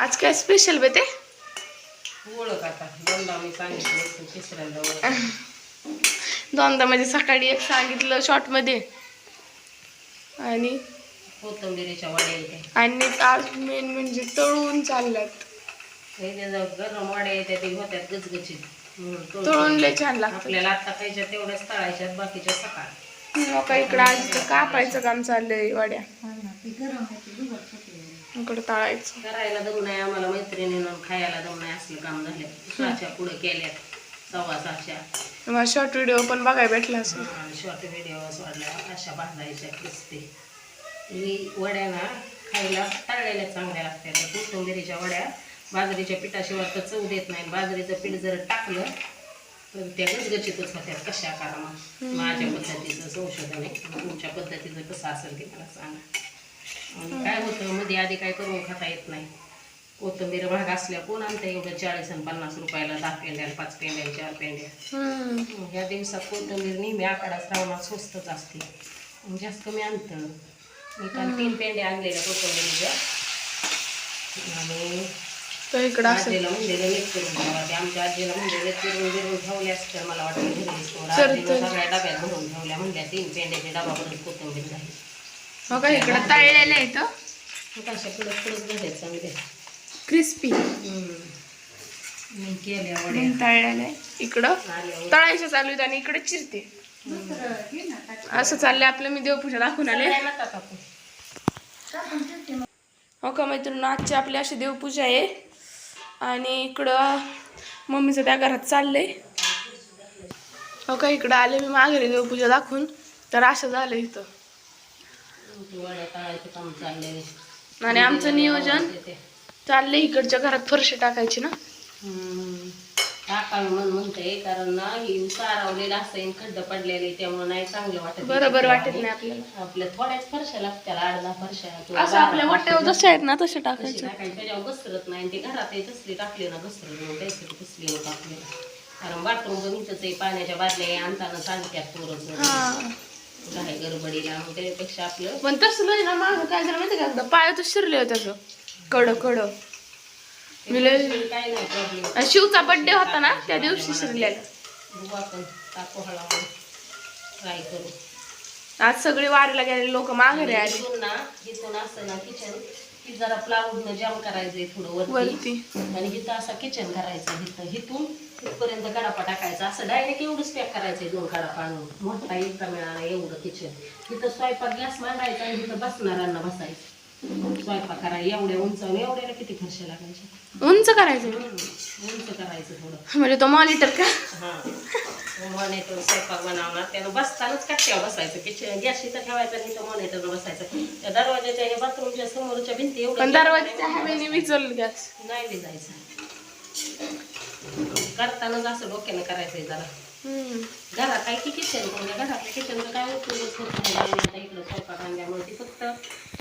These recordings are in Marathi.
आज काय स्पेशल बे ते? ओळख आता. दोनदा मी सांगितलं तिसऱ्यांदा दोनदा म्हणजे सकाळी एक सांगितलं शॉर्टमध्ये आणि? कोथंबिरीच्या वड्या आणि आज मेन म्हणजे तळून चालल्यात. गरम वड्या येत्या ते होत्यात गचगचीत तळून लय छान लागतं. आपल्याला आता खायच्या तेवढ्याच तळायच्यात बाकीच्या सकाळ. मग काय इकडं आज तर कापायचं काम चाललंय वड्या. इकडं तळायचं. करायला दम नाही आम्हाला मैत्रिणीनं खायला दम नाही असलं काम झालं. सहाच्या पुढे केल्यात सव्वा मग शॉर्ट व्हिडिओ पण बघायला भेटला असेल. शॉर्ट व्हिडिओ वाढल्या अशा भाजायच्या क्रिस्पी ही वड्या ना खायला तळलेल्या चांगल्या लागतात. त्या कोथिंबिरीच्या वड्या बाजरीच्या पिठाशिवाय तर चव देत नाही. बाजरीचं पीठ जर टाकलं तर त्या गचगचीतच होत्यात कशा करा माझ्या पद्धतीचं संशोधन आहे. तुमच्या पद्धतीचं कसं असेल ते मला सांगा. काय होतं मध्ये आधी काय करून खाता येत नाही. कोथिंबीर महाग असल्या कोण आणतं एवढं चाळीस आणि पन्नास रुपयाला दहा पेंड्या पाच पेंड्या चार पेंड्या. ह्या दिवसात कोथिंबीर नेहमी आकडा श्रावणात स्वस्तच असते. जास्त कमी आणतं. मी काल तीन पेंड्या आणलेल्या कोथिंबीरीच्या. आणि आजीला म्हणलेलं नीट करून ठेवा. ते आमच्या आजीला म्हणलेलं चिरून बिरून ठेवले असतं मला घरी आजीनं सगळ्या डब्यात भरून ठेवल्या. म्हणल्या तीन पेंड्याचे डबा भरून कोथिंबीर झाली काय इकडं तळलेलं आहे तर मग अशा कडक कडक झाले चांगले क्रिस्पी. हम्म. मी केल्या वड्या तळलेलं आहे. इकडं आल्या तळायचं चालू आहेत आणि इकडे चिरते. असं चाललंय आपलं मी देवपूजा दाखवून आले. हो का मैत्रिणी आजची आपली अशी देवपूजा आहे. आणि इकडं मम्मीचं त्या घरात चाललंय. हो का इकडं आले मी माघारी देवपूजा दाखवून. तर असं झालं इथं वड्या तळायचं काम चाललंय आणि आमचं नियोजन चाललंय इकडच्या घरात फरशी टाकायची ना. टाकावी म्हणून म्हणते कारण ना ही सारवलेलं असं खड्ड पडलेले त्यामुळे नाही चांगलं वाटत बरोबर वाटत नाही आपल्याला. आपल्या थोड्याच फरशा लागतात आठ दहा फरशा असं आपल्या. वाट्यावर जसे आहेत ना तसे टाकायचे. टाकायची त्याच्यावर घसरत नाही. ते घरात तसली टाकली ना घसरत त्यासाठी तसली आपल्याला कारण बाथरूम आहे पाण्याच्या बादल्या आणताना सांगतात पोरं हा. काय गडबडीला मग त्यापेक्षा आपलं पण तसं नाही ना काय झालं माहिती का? एकदा पायातच शिरले होते कड कड. मी लय काय नाही प्रॉब्लेम आणि शिवचा बर्थडे होता ना त्या दिवशी शिरलेला. बघू आपण टाकू हळूहळू ट्राय करू. आज सगळे वारीला गेलेले लोक माघारी आले. इथून ना इथून असं ना किचन की जरा प्लाऊडनं जाम करायचंय थोडं वरती. आणि इथं असं किचन करायचं इथं. इथून इथपर्यंत गडापा टाकायचा असं डायरेक्ट एवढंच पॅक करायचंय दोन गडापा आणून मोठा एकटा मिळाला एवढं किचन इथं स्वयंपाक गॅस मांडायचा आणि इथं बसणाऱ्यांना बसायचं. स्वयंपाक करायला एवढ्या उंचावून एवढ्याला किती खर्च लागायचे? उंच करायचं? उंच करायचं थोडं. म्हणजे तो मॉनिटर का? हा. मॉनिटर स्वयंपाक बनवणार त्यानं बसतानाच कट्ट्यावर बसायचं. किचन गॅस इथं ठेवायचा इथं मॉनिटर बसायचं. त्या दरवाजाच्या हे बाथरूमच्या समोरच्या भिंती एवढं पण दरवाजाच्या हवेने विचल गॅस. नाही विजायचं. करतानाच असं डोक्यानं करायचंय जरा. घरात आहे की किचन म्हणजे घरातल्या किचनचं काय उपयोगच होत नाही. आता इकडं स्वयंपाक आणल्यामुळे ती फक्त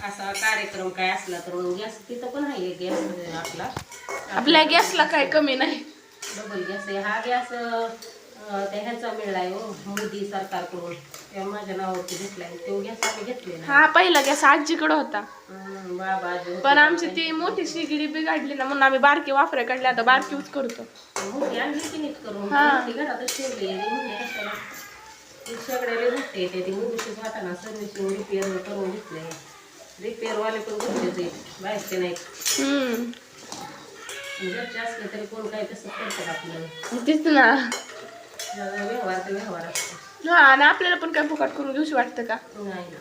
असा कार्यक्रम काय असला तर मग गॅस तिथं पण आहे गॅस आपला. आपल्या गॅसला काय कमी नाही. डबल गॅस आहे. हा गॅस त्या ह्याचा मिळालाय हो मोदी सरकारकडून. त्या माझ्या नावावरती घेतलाय. तो गॅस आम्ही हा पहिला गॅस आजीकडे होता. हम्म, बाबा आजी होते. पण आमची ती मोठी शिगडी बिघडली ना म्हणून आम्ही बारकी वापराय काढली आता बारकी यूज करतो. मोठी आणली की नीट करून. हा. ती घरातच ठेवली कशाला? ती सगळ्याला भेटते ते ती मुलीशीच वाटाणा सर्व्हिसिंग रिपेअर करून घेतले रिपेअरवाले पण घरचेच आहेत बाहेरचे हम्म. घरचे असले तरी कोण काय तसं करतात आपलं? तेच ना. व्यवहार ते व्यवहार असतो हा आणि आपल्याला पण काय फुकट करून घेऊशी वाटतं का? नाही ना.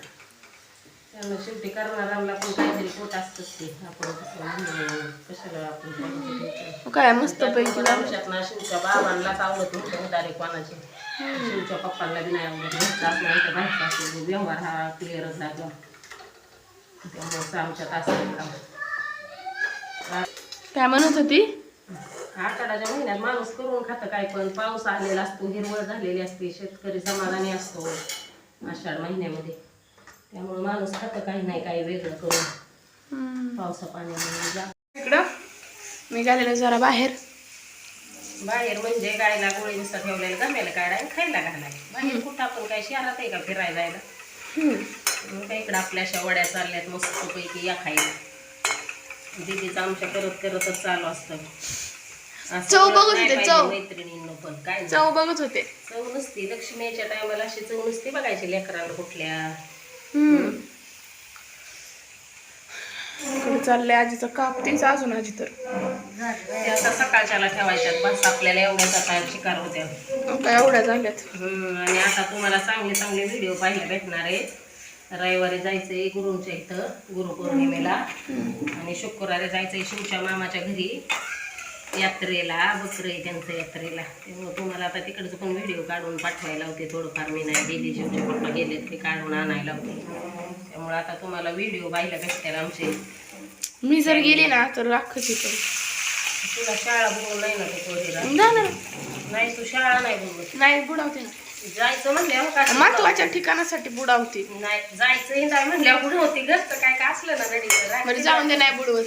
त्यामुळे शेवटी करणाऱ्यांना पण काहीतरी पोट असतंच ते आपण कसं कशाला आपण ते. काय मस्त पैकी शिवच्या बाबांनाच आवडत नव्हतं उदारे कोणाचे? शिवच्या पप्पांना बी नाही आवडत व्यवहार हा क्लिअरच लागला त्यामुळे आमच्यात असं काम काय म्हणत होती? आषाढाच्या महिन्यात माणूस करून खातं काय पण. पाऊस आलेला असतो हिरवळ झालेली असते शेतकरी समाधानी असतो आषाढ महिन्यामध्ये. त्यामुळे माणूस खातं काही नाही काही वेगळं करून. पावसा पाण्यामध्ये जा. इकडं. मी गेलेलो जरा बाहेर. बाहेर म्हणजे गायला गोळी नुसतं ठेवलेलं गमेला काढाय खायला घालाय बाहेर कुठं आपण काय शहरात आहे का फिरायला जायला. मग काय इकडं आपल्या अशा वड्या चालल्यात मस्त पैकी या खायला. दीदीचं आमच्या करत करतच चालू असतं. असं चव बघत होते, चव. मैत्रिणींनो पण काय नाही. चव बघत होते. चव नसती लक्ष्मीच्या टायमाला अशी चव नसती बघायची लेकरांना कुठल्या. हम्म. इकडे चाललंय आजीचं काप तीच अजून आजी तर. ते आता सकाळच्याला ठेवायच्यात बस आपल्याला एवढ्याच आता शिकार होत्या काय एवढ्या झाल्यात. हम्म, आणि आता तुम्हाला चांगले चांगले व्हिडिओ पाहायला भेटणार आहेत रविवारी जायचंय गुरुंच्या इथं गुरुपौर्णिमेला. आणि शुक्रवारी जायचंय शिवच्या मामाच्या घरी. यात्रेला बकर आहे त्यांचं यात्रेला. त्यामुळे तुम्हाला आता तिकडचं पण व्हिडिओ काढून पाठवायला होते थोडंफार. मी नाही गेली शिवचे पप्पा गेले ते काढून आणायला होते. त्यामुळे आता तुम्हाला व्हिडिओ पाहायला भेटतील आमचे. मी जर गेली ना तर अख्खच इथं तुला शाळा बघून नाही ना ते पोरीला? जाणार नाही तू शाळा नाही बघून नाही बुडावते ना. जायचं म्हणल्यावर का महत्त्वाच्या ठिकाणासाठी बुडावते. नाही जायचं हिंडाय म्हणल्यावर कुठं होती घरचं काय काय असलं ना म्हणजे जाऊन दे नाही बुडवत.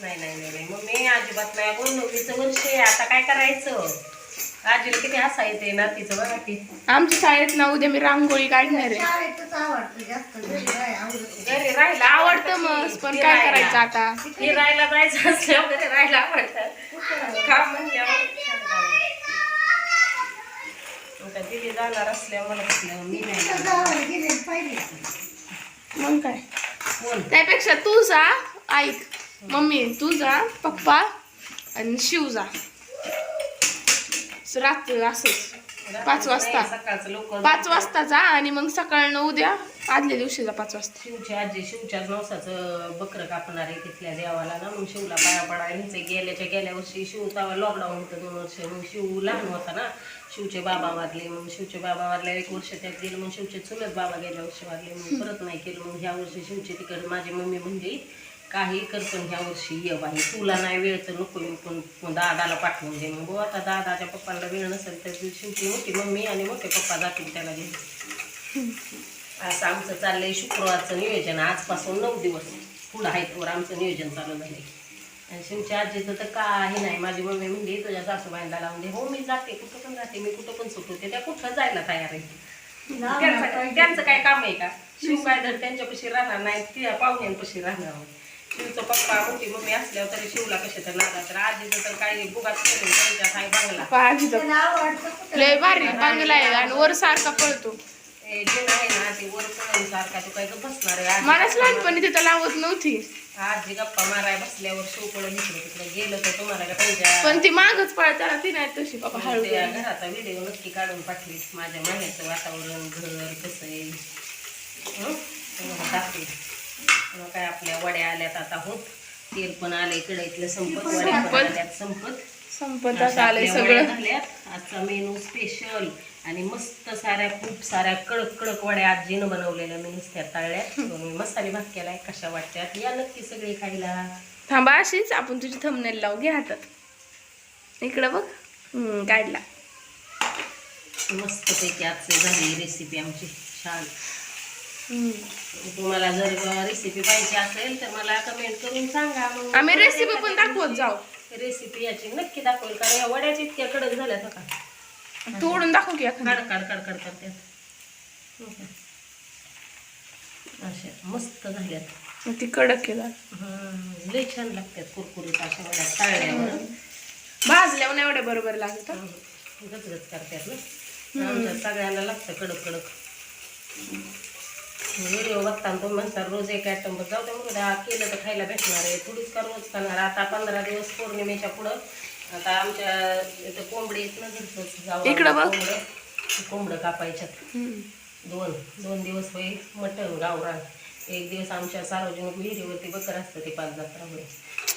नाही नाही नाही नाही. मग मी अजिबात नाही गोंधळीचं वर्ष आहे. आता काय करायचं? आजीला किती हसा येते ना तिचं बघा की. आमच्या शाळेत ना उद्या मी रांगोळी काढणार आहे. घरी राहायला आवडतं. मग पण काय करायचं आता? फिरायला जायचं असल्यावर घरी राहायला आवडतं. का म्हणल्यावर दिली जाणार कसलं मी नाही. मग काय? त्यापेक्षा तू जा ऐक. मम्मी तू जा पप्पा आणि शिव जा. रात्री असंच. पाच वाजता. पाच वाजता जा आणि मग सकाळनं उद्या आदल्या दिवशी जा पाच वाजता. शिवची आजी शिवच्याच नवसाचं बकरं कापणार आहे तिथल्या देवाला ना मग शिवला पाया पडायचे गेल्याच्या गेल्या वर्षी शिव तेव्हा लॉकडाऊन होतं दोन वर्ष. मग शिव लहान होता ना शिवचे बाबा वारले मग शिवचे बाबा वारले एक वर्ष त्यात गेलं मग शिवचे चुलत बाबा गेल्या वर्षी वारले मग परत नाही केलं. मग ह्या वर्षी शिवचे तिकडे माझी मम्मी म्हणजे काही कर पण ह्या वर्षी ये बाई. तुला नाही वेळ तर नको येऊ पण दादाला पाठवून दे. मग आता दादाच्या पप्पाला वेळ नसेल तर शिवची मोठी मम्मी आणि मोठे पप्पा जातील त्याला घेऊन. असं आमचं चाललंय शुक्रवारचं नियोजन. आजपासून नऊ दिवस पुढं आहे तर आमचं नियोजन चालू झालंय. आणि शिवच्या आजीचं तर काही नाही. माझी मम्मी म्हणली तुझ्या सासूबाईंना लावून दे. हो मी जाते. कुठं पण जाते मी कुठं पण सुटवते त्या कुठं जायला तयार आहे त्यांचं काय काम आहे का? शिव काय धड त्यांच्यापाशी राहणार नाही. त्या पाहुण्यांपाशी राहणार शिवचं पप्पा मोठी मम्मी असल्यावर तरी शिवला कशा तर नादा तर आजीचं तर काही बुगात करून बांगला. लय भारी बांगला आहे आणि वर सारखा पळतो. ते आहे ना ते वर पळून सारखा तो काय गं बसणार आहे आजी मलाच लहानपणी तिथं लावत नव्हती. आजी गप्पा माराय बसल्यावर शिव पळून इकडे तिकडे गेलं तर तुम्हाला त्यांच्या पण ती मागच पळताना ती नाही तशी बाबा हळू त्या घराचा व्हिडिओ नक्की काढून पाठवी माझ्या माहेरचं वातावरण घर कसं आहे? हं? तुम्हाला काय आपल्या वड्या आल्यात आता होत. तेल पण संपत वड्या पण संपत. आल्यात संपत. संपत सगळं. झाल्यात. आजचा मेनू स्पेशल आणि मस्त साऱ्या खूप साऱ्या कडक कडक वड्या आजीनं बनवलेल्या मी नुसत्या तळल्यात. मी मसाले भात केलाय कशा वाटत्यात या नक्की सगळे खायला. थांबा अशीच आपण तुझी थंबनेल लावू. घे हातात. इकडं बघ. हम्म, काढला. मस्तपैकी आजची झाली रेसिपी आमची. छान. तुम्हाला जर रेसिपी पाहिजे असेल तर मला कमेंट करून सांगा. मग आम्ही रेसिपी पण दाखवत जाऊ. रेसिपी याची नक्की दाखवेल कारण या वड्याच इतक्या कडक झाल्यात का तोडून दाखव की काड काड काड काड करतात अशा मस्त झाल्यात. ती कडक केला लय छान लागतात कुरकुरीत अशा वड्या तळल्यावर. भाजल्यावर एवढ्या बरोबर लागत. हं. गचगच करतात ना. आमच्या सगळ्यांना लागतं कडक कडक. व्हिडिओ बघताना तुम्ही म्हणता रोज एक आयटम जाऊ दे म्हणून. द्या, केलं तर खायला भेटणार आहे. थोडीच का रोज खाणार आता पंधरा दिवस पौर्णिमेच्या पुढं आता आमच्या इथं कोंबडी बघ. कोंबडं. कोंबडं कापायच्यात. दोन दोन दिवस होईल मटण गावरान. एक दिवस आमच्या सार्वजनिक विहिरीवरती बकर असतं ते पाच जत्रामुळे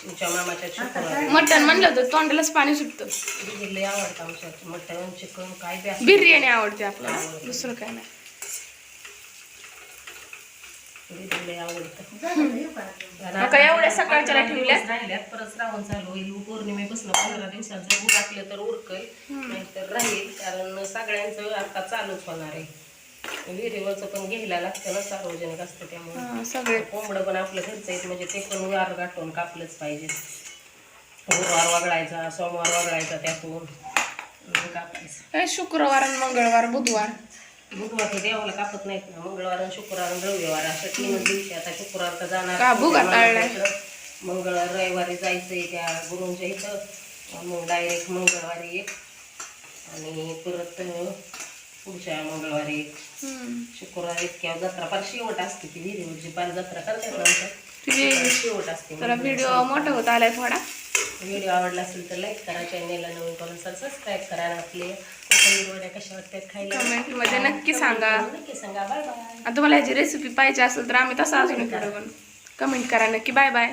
तुमच्या मामाच्या मटण म्हणलं तर तोंडालाच पाणी सुटतं. आवडतं आमच्या मटण चिकन काय. बिर्याणी आवडते आपल्याला. दुसरं काय नाही दीदीला लय आवडतं आता एवढ्या सकाळच्याला पंधरा ठेवल्या? दिवस राहिल्यात परत श्रावण चालू होईल. पौर्णिमेपासून पंधरा दिवसात जर ऊर टाकलं तर उरकल नाहीतर राहील. कारण सगळ्यांचं आता चालूच होणार आहे. विहिरीवरचं पण घ्यायला लागतं ना सार्वजनिक असतं त्यामुळे. कोंबडं पण आपलं घरचं आहे म्हणजे ते पण वार गाठून कापलंच पाहिजे. गुरुवार वगळायचा सोमवार वगळायचा त्यातून. कापायचं. शुक्रवार आणि मंगळवार बुधवार. बुधवार देवाला कापत नाहीत ना मंगळवार आणि शुक्रवार आणि रविवार अशा तीन दिवशी आता शुक्रवार तर जाणार का भुगा तळलाय? मंगळवार रविवारी जायचं आहे त्या गुरुंच्या इथं. मग डायरेक्ट मंगळवारी एक आणि परत पुढच्या मंगळवारी एक. हम्म. शुक्रवार इतक्या जत्रा. फार शेवट असते ती विहिरीवरची पार जत्रा तुझे शेवट असते व्हिडिओ मोठा होत आलाय थोडा. व्हिडिओ आवडला असेल तर लाईक करा चॅनेलला नवीन करून सर सबस्क्राईब करा आपले वड्या कशा वाटतात खायला. Comment मध्ये नक्की सांगा. नक्की सांगा. बाय बाय आणि तुम्हाला ह्याची रेसिपी पाहिजे असेल तर आम्ही तसा अजून कमेंट करा. नक्की. Bye bye